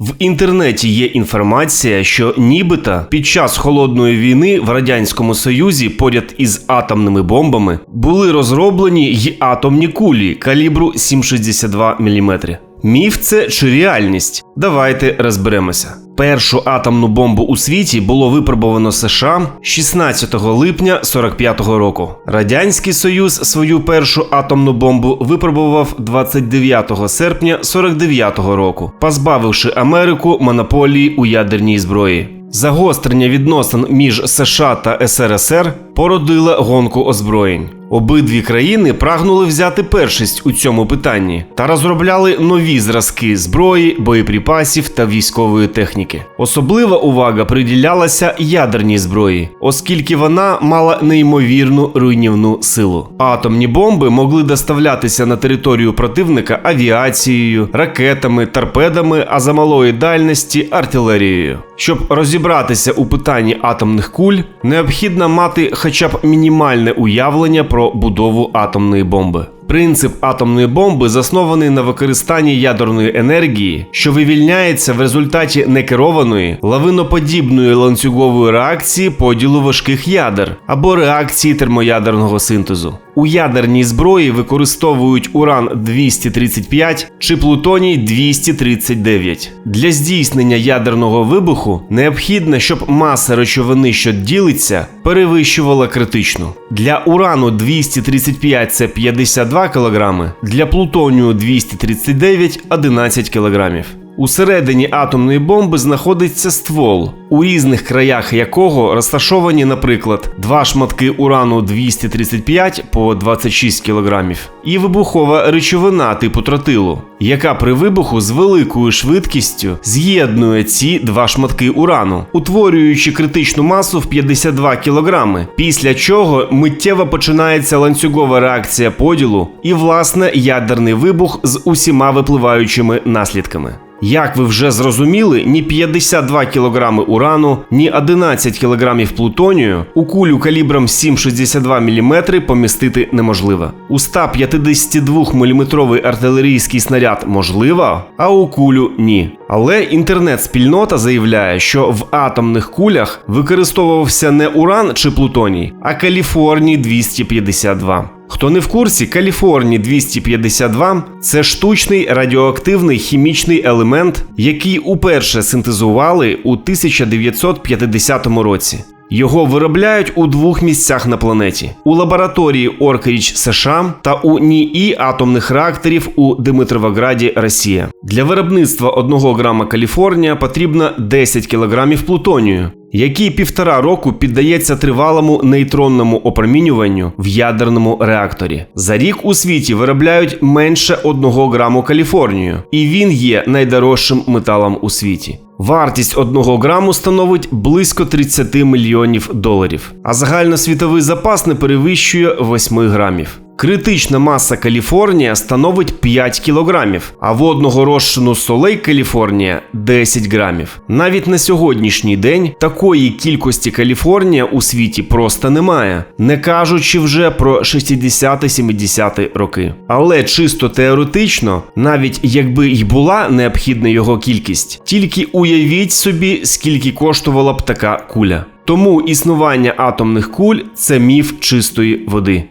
В інтернеті є інформація, що нібито під час холодної війни в радянському союзі поряд із атомними бомбами були розроблені й атомні кулі калібру 7,62 мм. Міф це чи реальність? Давайте розберемося. Першу атомну бомбу у світі було випробовано США 16 липня 45-го року. Радянський Союз свою першу атомну бомбу випробував 29 серпня 49-го року, позбавивши Америку монополії у ядерній зброї. Загострення відносин між США та СРСР породило гонку озброєнь. Обидві країни прагнули взяти першість у цьому питанні та розробляли нові зразки зброї, боєприпасів та військової техніки. Особлива увага приділялася ядерній зброї, оскільки вона мала неймовірну руйнівну силу. Атомні бомби могли доставлятися на територію противника авіацією, ракетами, торпедами, а за малої дальності артилерією. Щоб розібратися у питанні атомних куль, необхідно мати хоча б мінімальне уявлення про будову атомної бомби. Принцип атомної бомби заснований на використанні ядерної енергії, що вивільняється в результаті некерованої лавиноподібної ланцюгової реакції поділу важких ядер або реакції термоядерного синтезу. У ядерній зброї використовують уран 235 чи плутоній 239. Для здійснення ядерного вибуху необхідно, щоб маса речовини, що ділиться, перевищувала критичну. Для урану 235 це 52 кг, для плутонію 239 11 кг. Усередині атомної бомби знаходиться ствол, у різних краях якого розташовані, наприклад, два шматки урану 235 по 26 кг і вибухова речовина типу тротилу, яка при вибуху з великою швидкістю з'єднує ці два шматки урану, утворюючи критичну масу в 52 кг, після чого миттєво починається ланцюгова реакція поділу і власне ядерний вибух з усіма випливаючими наслідками. Як ви вже зрозуміли, ні 52 кг урану, ні 11 кг плутонію у кулю калібром 7,62 мм помістити неможливо. У 152 мм артилерійський снаряд можливо, а у кулю ні. Але інтернет-спільнота заявляє, що в атомних кулях використовувався не уран чи плутоній, а Каліфорній 252. Хто не в курсі, Каліфорній 252 це штучний радіоактивний хімічний елемент, який уперше синтезували у 1950 році. Його виробляють у двох місцях на планеті: у лабораторії Оркріч США та у НІІ атомних реакторів у Димитровограді, Росія. Для виробництва 1 грама Каліфорнія потрібно 10 кілограмів плутонію, який півтора року піддається тривалому нейтронному опромінюванню в ядерному реакторі. За рік у світі виробляють менше 1 граму Каліфорнію, і він є найдорожчим металом у світі. Вартість 1 граму становить близько 30 мільйонів доларів, а загальносвітовий запас не перевищує 8 грамів. Критична маса Каліфорнія становить 5 кілограмів, а водного розчину солей Каліфорнія 10 грамів. Навіть на сьогоднішній день такої кількості Каліфорнія у світі просто немає, не кажучи вже про 60-70 роки. Але чисто теоретично, навіть якби й була необхідна його кількість, тільки уявіть собі, скільки коштувала б така куля. Тому існування атомних куль це міф чистої води.